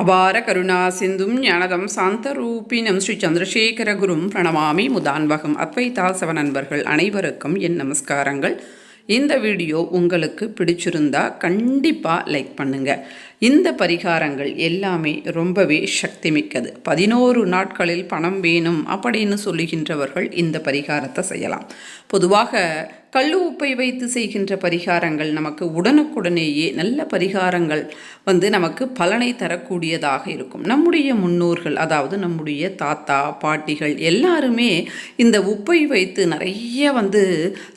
அபார கருணா சிந்தும் ஞானதம் சாந்தரூபினம் ஸ்ரீ சந்திரசேகர குரும் பிரணமாமி முதான்வகம் அத்வைதாசவ நண்பர்கள் அனைவருக்கும் என் நமஸ்காரங்கள். இந்த வீடியோ உங்களுக்கு பிடிச்சிருந்தா கண்டிப்பாக லைக் பண்ணுங்க. இந்த பரிகாரங்கள் எல்லாமே ரொம்பவே சக்தி மிக்கது பதினோரு நாட்களில் பணம் வேணும் அப்படின்னு சொல்லுகின்றவர்கள் இந்த பரிகாரத்தை செய்யலாம். பொதுவாக கல்லு உப்பை வைத்து செய்கின்ற பரிகாரங்கள் நமக்கு உடனுக்குடனேயே நல்ல பரிகாரங்கள் வந்து நமக்கு பலனை தரக்கூடியதாக இருக்கும். நம்முடைய முன்னோர்கள் அதாவது நம்முடைய தாத்தா பாட்டிகள் எல்லாருமே இந்த உப்பை வைத்து நிறைய வந்து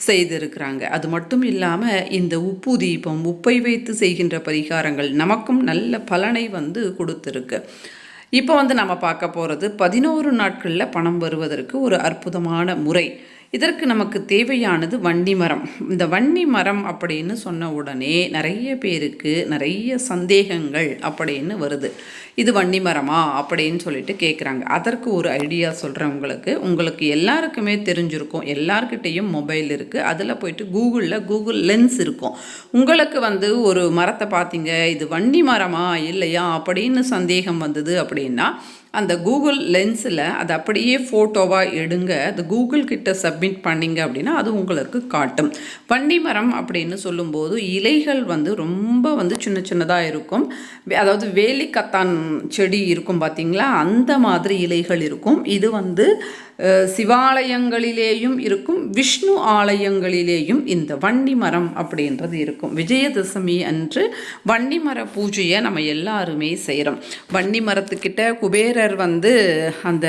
செய்திருக்கிறாங்க. அது மட்டும் இல்லாமல் இந்த உப்பு தீபம் உப்பை வைத்து செய்கின்ற பரிகாரங்கள் நமக்கும் நல்ல பலனை வந்து கொடுத்துருக்கு. இப்போ வந்து நம்ம பார்க்க போகிறது பதினோரு நாட்களில் பணம் வருவதற்கு ஒரு அற்புதமான முறை. இதற்கு நமக்கு தேவையானது வன்னி மரம். இந்த வன்னி மரம் அப்படின்னு சொன்ன உடனே நிறைய பேருக்கு நிறைய சந்தேகங்கள் அப்படின்னு வருது. இது வன்னி மரமா அப்படின்னு சொல்லிட்டு கேட்குறாங்க அதற்கு ஒரு ஐடியா சொல்கிறேன் உங்களுக்கு உங்களுக்கு எல்லாருக்குமே தெரிஞ்சிருக்கும். எல்லார்கிட்டேயும் மொபைல் இருக்குது அதில் போயிட்டு கூகுளில் கூகுள் லென்ஸ் இருக்கும். உங்களுக்கு வந்து ஒரு மரத்தை பார்த்தீங்க இது வன்னி மரமா இல்லையா அப்படின்னு சந்தேகம் வந்தது அப்படின்னா அந்த கூகுள் லென்ஸில் அது அப்படியே ஃபோட்டோவாக எடுங்க. அது கூகுள் கிட்ட சப்மிட் பண்ணிங்க அப்படின்னா அது உங்களுக்கு காட்டும். வண்டி மரம் அப்படின்னு சொல்லும்போது இலைகள் வந்து ரொம்ப வந்து சின்ன சின்னதாக இருக்கும். அதாவது வேலிக்கத்தான் செடி இருக்கும் பார்த்தீங்களா அந்த மாதிரி இலைகள் இருக்கும். இது வந்து சிவாலயங்களிலேயும் இருக்கும். விஷ்ணு ஆலயங்களிலேயும் இந்த வண்டி மரம் அப்படின்றது இருக்கும். விஜயதசமி அன்று வண்டி மர பூஜையை நம்ம எல்லாருமே செய்கிறோம் வண்டி மரத்துக்கிட்ட வீரர் வந்து அந்த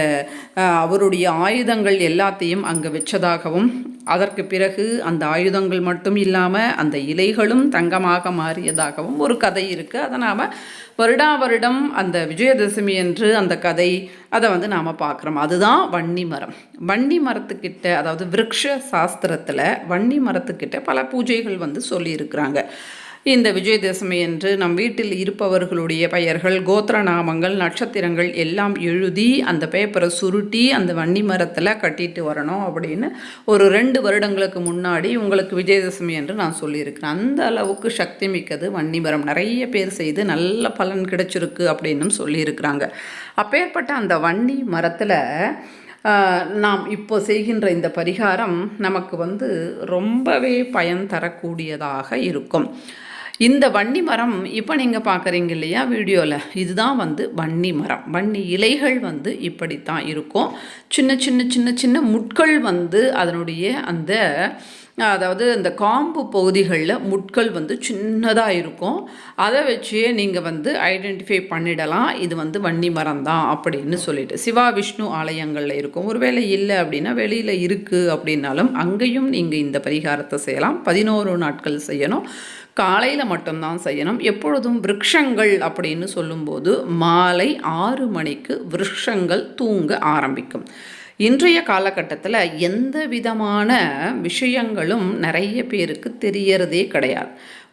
அவருடைய ஆயுதங்கள் எல்லாத்தையும் அங்கே வச்சதாகவும் அதற்கு பிறகு அந்த ஆயுதங்கள் மட்டும் இல்லாமல் அந்த இலைகளும் தங்கமாக மாறியதாகவும் ஒரு கதை இருக்குது அதை நாம் வருடா வருடம் அந்த விஜயதசமி என்று அந்த கதை அதை வந்து நாம் பார்க்குறோம் அதுதான் வன்னி மரம். வன்னி மரத்துக்கிட்ட அதாவது விரக்ஷ சாஸ்திரத்தில் வன்னி மரத்துக்கிட்ட பல பூஜைகள் வந்து சொல்லியிருக்கிறாங்க. இந்த விஜயதசமி என்று நம் வீட்டில் இருப்பவர்களுடைய பெயர்கள் கோத்திர நாமங்கள் நட்சத்திரங்கள் எல்லாம் எழுதி அந்த பேப்பரை சுருட்டி அந்த வன்னி மரத்தில் கட்டிட்டு வரணும் அப்படின்னு ஒரு ரெண்டு வருடங்களுக்கு முன்னாடி உங்களுக்கு விஜயதசமி என்று நான் சொல்லியிருக்கிறேன். அந்த அளவுக்கு சக்தி மிக்கது வன்னி மரம். நிறைய பேர் செய்து நல்ல பலன் கிடைச்சிருக்கு அப்படின்னு சொல்லியிருக்கிறாங்க. அப்பேற்பட்ட அந்த வன்னி மரத்தில் நாம் இப்போ செய்கின்ற இந்த பரிகாரம் நமக்கு வந்து ரொம்பவே பயன் தரக்கூடியதாக இருக்கும். இந்த வன்னி மரம் இப்போ நீங்கள் பார்க்குறீங்க இல்லையா வீடியோவில் இதுதான் வந்து வன்னி மரம். வன்னி இலைகள் வந்து இப்படித்தான் இருக்கும். சின்ன சின்ன சின்ன சின்ன முட்கள் வந்து அதனுடைய அந்த அதாவது இந்த காம்பு பகுதிகளில் முட்கள் வந்து சின்னதாக இருக்கும். அதை வச்சே நீங்கள் வந்து ஐடென்டிஃபை பண்ணிடலாம். இது வந்து வன்னி மரம் தான் அப்படின்னு சொல்லிட்டு. சிவா விஷ்ணு ஆலயங்களில் இருக்கும். ஒருவேளை இல்லை அப்படின்னா வெளியில் இருக்குது அப்படின்னாலும் அங்கேயும் நீங்கள் இந்த பரிகாரத்தை செய்யலாம். பதினோரு நாட்கள் செய்யணும். காலையில் மட்டும்தான் செய்யணும். எப்பொழுதும் விரக்ஷங்கள் அப்படின்னு சொல்லும்போது மாலை ஆறு மணிக்கு விரக்ஷங்கள் தூங்க ஆரம்பிக்கும். இன்றைய காலகட்டத்தில் எந்த விதமான விஷயங்களும் நிறைய பேருக்கு தெரியறதே கிடையாது.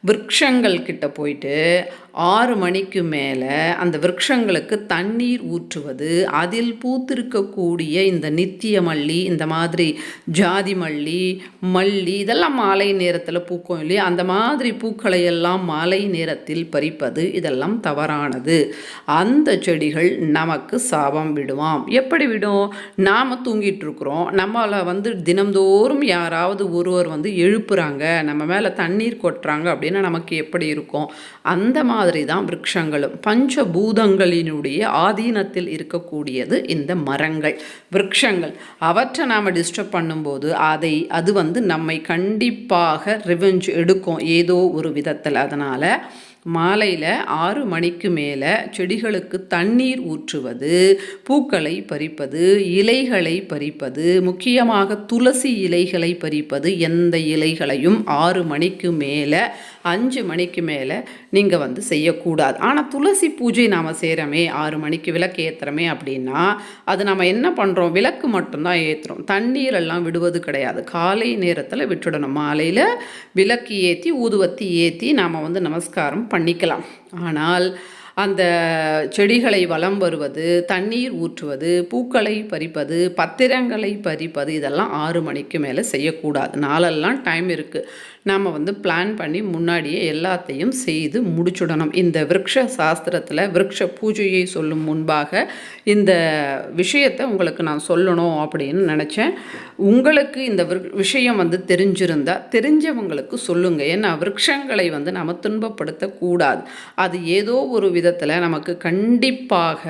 விரக்ஷங்கள் கிட்ட போயிட்டு ஆறு மணிக்கு மேலே அந்த விரக்ஷங்களுக்கு தண்ணீர் ஊற்றுவது அதில் பூத்திருக்கக்கூடிய இந்த நித்திய மல்லி இந்த மாதிரி ஜாதி மல்லி மல்லி இதெல்லாம் மாலை நேரத்தில் பூக்கும் இல்லையா? அந்த மாதிரி பூக்களை எல்லாம் மாலை நேரத்தில் பறிப்பது இதெல்லாம் தவறானது. அந்த செடிகள் நமக்கு சாபம் விடுவாம் எப்படி விடும்? நாம் தூங்கிட்டு இருக்கிறோம் நம்மளை வந்து தினம்தோறும் யாராவது ஒருவர் வந்து எழுப்புறாங்க. நம்ம மேலே தண்ணீர் கொட்டுறாங்க அப்படின்னு நமக்கு எப்படி இருக்கும்? அந்த மாதிரி மாதிரி தான் விரக்ஷங்களும். பஞ்சபூதங்களினுடைய ஆதீனத்தில் இருக்கக்கூடியது இந்த மரங்கள் விரக்ஷங்கள். அவற்றை நாம் டிஸ்டர்ப் பண்ணும்போது அதை அது வந்து நம்மை கண்டிப்பாக ரிவெஞ்ச் எடுக்கும் ஏதோ ஒரு விதத்தில். அதனால் மாலையில் ஆறு மணிக்கு மேலே செடிகளுக்கு தண்ணீர் ஊற்றுவது பூக்களை பறிப்பது இலைகளை பறிப்பது முக்கியமாக துளசி இலைகளை பறிப்பது எந்த இலைகளையும் ஆறு மணிக்கு மேலே அஞ்சு மணிக்கு மேலே நீங்கள் வந்து செய்யக்கூடாது. ஆனால் துளசி பூஜை நாம் செய்கிறோமே ஆறு மணிக்கு விளக்கு ஏற்றுறோமே அப்படின்னா அது நம்ம என்ன பண்ணுறோம் விளக்கு மட்டும்தான் ஏற்றுறோம் தண்ணீரெல்லாம் விடுவது கிடையாது. காலை நேரத்தில் விட்டுடணும். மாலையில் விளக்கு ஏற்றி ஊதுவத்தி ஏற்றி நாம் வந்து நமஸ்காரம் பண்ணிக்கலாம். ஆனால் அந்த செடிகளை வளம் வருவது தண்ணீர் ஊற்றுவது பூக்களை பறிப்பது பத்திரங்களை பறிப்பது இதெல்லாம் ஆறு மணிக்கு மேலே செய்யக்கூடாது. நாளெல்லாம் டைம் இருக்குது நாம் வந்து பிளான் பண்ணி முன்னாடியே எல்லாத்தையும் செய்து முடிச்சுடணும். இந்த விரக்ஷ சாஸ்திரத்தில் விரக்ஷ பூஜையை சொல்லும் முன்பாக இந்த விஷயத்தை உங்களுக்கு நான் சொல்லணும் அப்படின்னு நினச்சேன். உங்களுக்கு இந்த விஷயம் வந்து தெரிஞ்சிருந்தால் தெரிஞ்சவங்களுக்கு சொல்லுங்கள் ஏன்னா விரக்ஷங்களை வந்து நம்ம துன்பப்படுத்தக்கூடாது. அது ஏதோ ஒரு விதத்தில் நமக்கு கண்டிப்பாக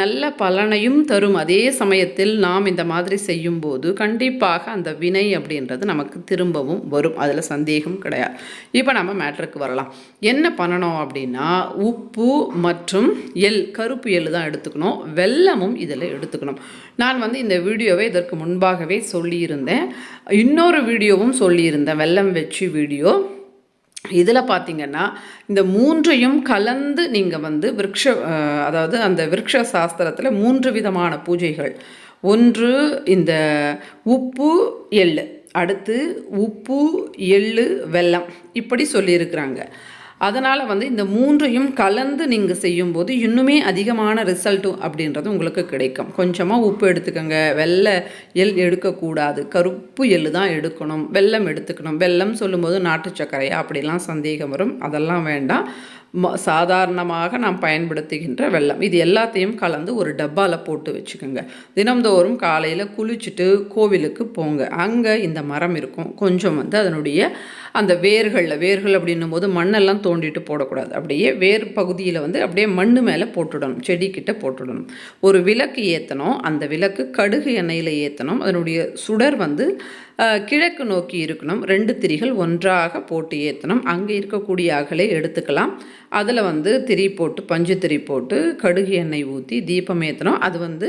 நல்ல பலனையும் தரும். அதே சமயத்தில் நாம் இந்த மாதிரி செய்யும்போது கண்டிப்பாக அந்த வினை அப்படின்றது நமக்கு திரும்பவும் வரும். அதில் சந்தேகம் கிடையாது. இப்போ நம்ம மேட்ருக்கு வரலாம். என்ன பண்ணணும் அப்படின்னா உப்பு மற்றும் எள் கருப்பு எள் தான் எடுத்துக்கணும். வெல்லமும் இதில் எடுத்துக்கணும். நான் வந்து இந்த வீடியோவை இதற்கு முன்பாகவே சொல்லியிருந்தேன். இன்னொரு வீடியோவும் சொல்லியிருந்தேன். வெல்லம் வச்சு வீடியோ. இதில் பார்த்தீங்கன்னா இந்த மூன்றையும் கலந்து நீங்கள் வந்து விரக்ஷ அதாவது அந்த விரக்ஷ சாஸ்திரத்தில் மூன்று விதமான பூஜைகள். ஒன்று இந்த உப்பு எள்ளு அடுத்து உப்பு எள்ளு வெல்லம். இப்படி சொல்லியிருக்கிறாங்க. அதனால் வந்து இந்த மூன்றையும் கலந்து நீங்கள் செய்யும்போது இன்னுமே அதிகமான ரிசல்ட்டு அப்படின்றது உங்களுக்கு கிடைக்கும். கொஞ்சமாக உப்பு எடுத்துக்கோங்க. வெள்ளை எள் எடுக்கக்கூடாது. கருப்பு எள்ளு தான் எடுக்கணும். வெல்லம் எடுத்துக்கணும். வெல்லம் சொல்லும்போது நாட்டு சர்க்கரையா? அப்படிலாம் சந்தேகம் வரும். அதெல்லாம் வேண்டாம். சாதாரணமாக நாம் பயன்படுத்துகின்ற வெள்ளம். இது எல்லாத்தையும் கலந்து ஒரு டப்பாவில் போட்டு வச்சுக்கோங்க. தினம்தோறும் காலையில் குளிச்சுட்டு கோவிலுக்கு போங்க. அங்கே இந்த மரம் இருக்கும். கொஞ்சம் வந்து அதனுடைய அந்த வேர்களில் வேர்கள் அப்படின்னும் போது மண்ணெல்லாம் தோண்டிட்டு போடக்கூடாது. அப்படியே வேர் பகுதியில் வந்து அப்படியே மண் மேலே போட்டுடணும். செடிக்கிட்ட போட்டுடணும். ஒரு விளக்கு ஏற்றணும் அந்த விளக்கு கடுகு எண்ணெயில் ஏற்றணும் அதனுடைய சுடர் வந்து கிழக்கு நோக்கி இருக்கணும். ரெண்டு திரிகள் ஒன்றாக போட்டு ஏற்றணும் அங்கே இருக்கக்கூடிய அகலை எடுத்துக்கலாம். அதில் வந்து திரி போட்டு பஞ்சு திரி போட்டு கடுகு எண்ணெய் ஊற்றி தீபம் ஏற்றணும் அது வந்து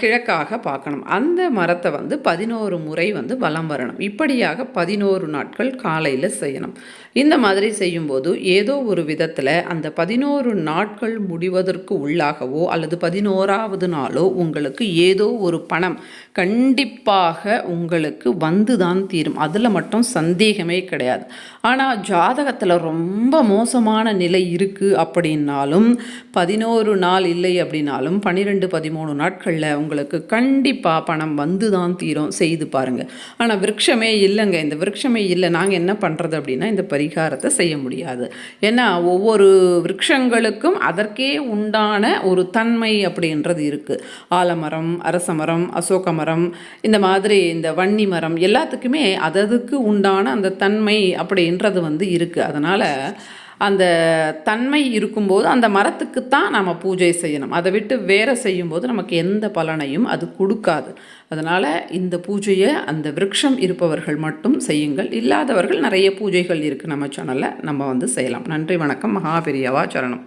கிழக்காக பார்க்கணும். அந்த மரத்தை வந்து பதினோரு முறை வந்து வலம் வரணும். இப்படியாக பதினோரு நாட்கள் காலையில் செய்யணும். இந்த மாதிரி செய்யும்போது ஏதோ ஒரு விதத்தில் அந்த பதினோரு நாட்கள் முடிவதற்கு உள்ளாகவோ அல்லது பதினோராவது நாளோ உங்களுக்கு ஏதோ ஒரு பணம் கண்டிப்பாக உங்களுக்கு வந்து தான் தீரும். அதில் மட்டும் சந்தேகமே கிடையாது. ஆனால் ஜாதகத்தில் ரொம்ப மோசமான நிலை இருக்குது அப்படின்னாலும் பதினோரு நாள் இல்லை அப்படின்னாலும் பன்னிரெண்டு பதிமூணு நாட்களில் உங்களுக்கு கண்டிப்பாக பணம் வந்து தான் தீரும். செய்து பாருங்கள் ஆனால் விரக்ஷமே இல்லைங்க. இந்த விரக்ஷமே இல்லை. நாங்கள் என்ன பண்ணுறது அப்படின்னா இந்த பரிகாரத்தை செய்ய முடியாது. ஏன்னா ஒவ்வொரு விரக்ஷங்களுக்கும் அதற்கே உண்டான ஒரு தன்மை அப்படின்றது இருக்குது ஆலமரம் அரசமரம் அசோக மரம் இந்த மாதிரி இந்த வன்னி மரம் எல்லாத்துக்குமே அததுக்கு உண்டான அந்த தன்மை அப்படின்றது வந்து இருக்குது அதனால் அந்த தன்மை இருக்கும்போது அந்த மரத்துக்கு தான் நம்ம பூஜை செய்யணும். அதை விட்டு வேற செய்யும்போது நமக்கு எந்த பலனையும் அது கொடுக்காது. அதனால் இந்த பூஜையை அந்த விருட்சம் இருப்பவர்கள் மட்டும் செய்யுங்கள். இல்லாதவர்கள் நிறைய பூஜைகள் இருக்குது நம்ம சேனலில் நம்ம வந்து செய்யலாம். நன்றி வணக்கம். மகாபெரியவா சரணம்.